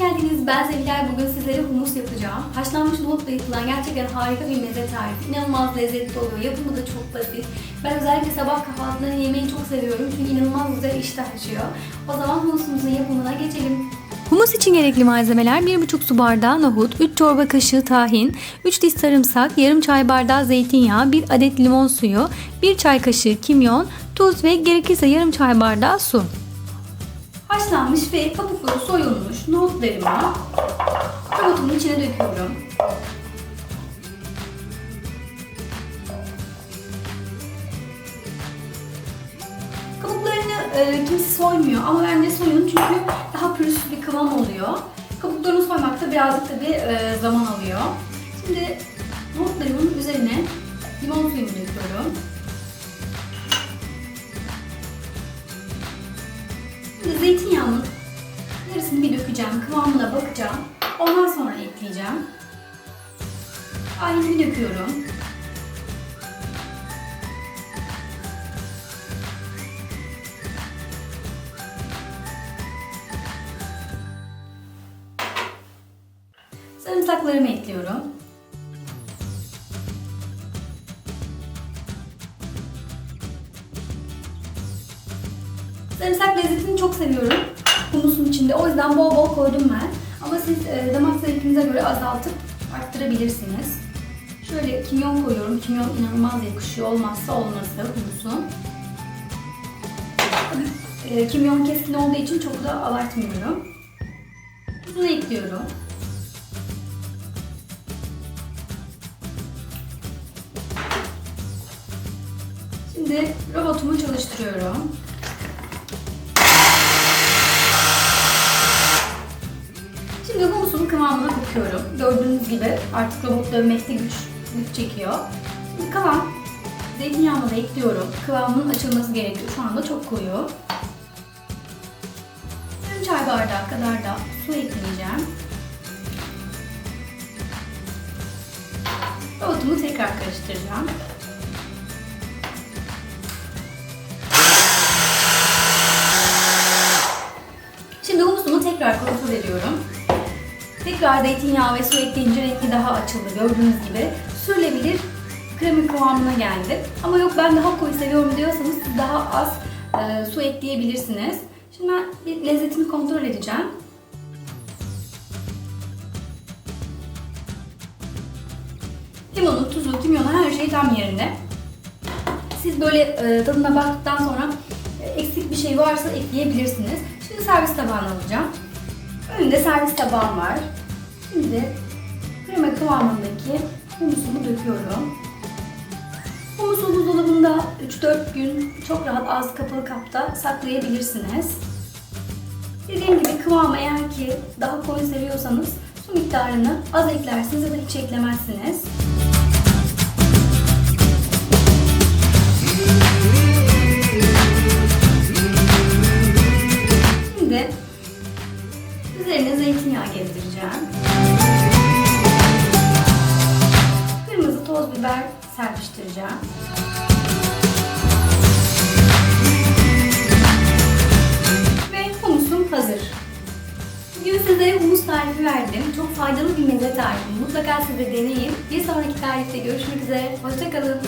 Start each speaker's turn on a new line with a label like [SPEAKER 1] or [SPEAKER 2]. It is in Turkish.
[SPEAKER 1] Ben Sevilay bugün sizlere humus yapacağım. Haşlanmış nohutla yapılan gerçekten harika bir meze tarifi. İnanılmaz lezzetli oluyor. Yapımı da çok basit. Ben özellikle sabah kahvaltılarını yemeyi çok seviyorum. Çünkü inanılmaz güzel iştah açıyor. O zaman humusumuzun yapımına geçelim.
[SPEAKER 2] Humus için gerekli malzemeler 1,5 su bardağı nohut, 3 çorba kaşığı tahin, 3 diş sarımsak, yarım çay bardağı zeytinyağı, 1 adet limon suyu, 1 çay kaşığı kimyon, tuz ve gerekirse yarım çay bardağı su.
[SPEAKER 1] Haşlanmış ve kabukları soyulmuş nohutlarımı robotumun içine döküyorum. Kabuklarını e, kimse soymuyor ama bence soyun çünkü daha pürüzsüz bir kıvam oluyor. Kabuklarını soymakta birazcık tabi e, zaman alıyor. Şimdi nohutlarımın üzerine limon suyumu döküyorum. Dökeceğim, kıvamına bakacağım. Ondan sonra ekleyeceğim. Aynı döküyorum. Sarımsaklarımı ekliyorum. Sarımsak lezzetini çok seviyorum humusun içinde. O yüzden bol bol koydum ben. Ama siz e, damak zevkinize göre azaltıp arttırabilirsiniz. Şöyle kimyon koyuyorum. Kimyon inanılmaz yakışıyor. Olmazsa olmazı humusun. E, kimyon keskin olduğu için çok da abartmıyorum. Tuzunu ekliyorum. Şimdi robotumu çalıştırıyorum. Kıvamına bakıyorum. Gördüğünüz gibi artık robot dövmekte güç, güç çekiyor. Şimdi kıvam, zeytinyağını da ekliyorum. Kıvamının açılması gerekiyor. Şu anda çok koyu. Bir çay bardağı kadar da su ekleyeceğim. Robotumu tekrar karıştıracağım. Şimdi humusumu tekrar kontrol ediyorum. Tekrar zeytinyağı ve su ekleyince rengi daha açıldı gördüğünüz gibi. Sürülebilir kremi kıvamına geldi. Ama yok ben daha koyu seviyorum diyorsanız daha az e, su ekleyebilirsiniz. Şimdi ben bir lezzetini kontrol edeceğim. Limonu, tuzu, kimyonu her şey tam yerinde. Siz böyle e, tadına baktıktan sonra e, eksik bir şey varsa ekleyebilirsiniz. Şimdi servis tabağına alacağım. Önümde servis tabağım var. Şimdi krema kıvamındaki humusumu döküyorum. Humusu buzdolabında 3-4 gün çok rahat ağzı kapalı kapta saklayabilirsiniz. Dediğim gibi kıvamı eğer ki daha koyu seviyorsanız su miktarını az eklersiniz ya da hiç eklemezsiniz. Üzerine zeytinyağı gezdireceğim. Kırmızı toz biber serpiştireceğim. Ve humusum hazır. Bugün size humus tarifi verdim. Çok faydalı bir meze tarifi. Mutlaka siz de deneyin. Bir sonraki tarifte görüşmek üzere. Hoşçakalın.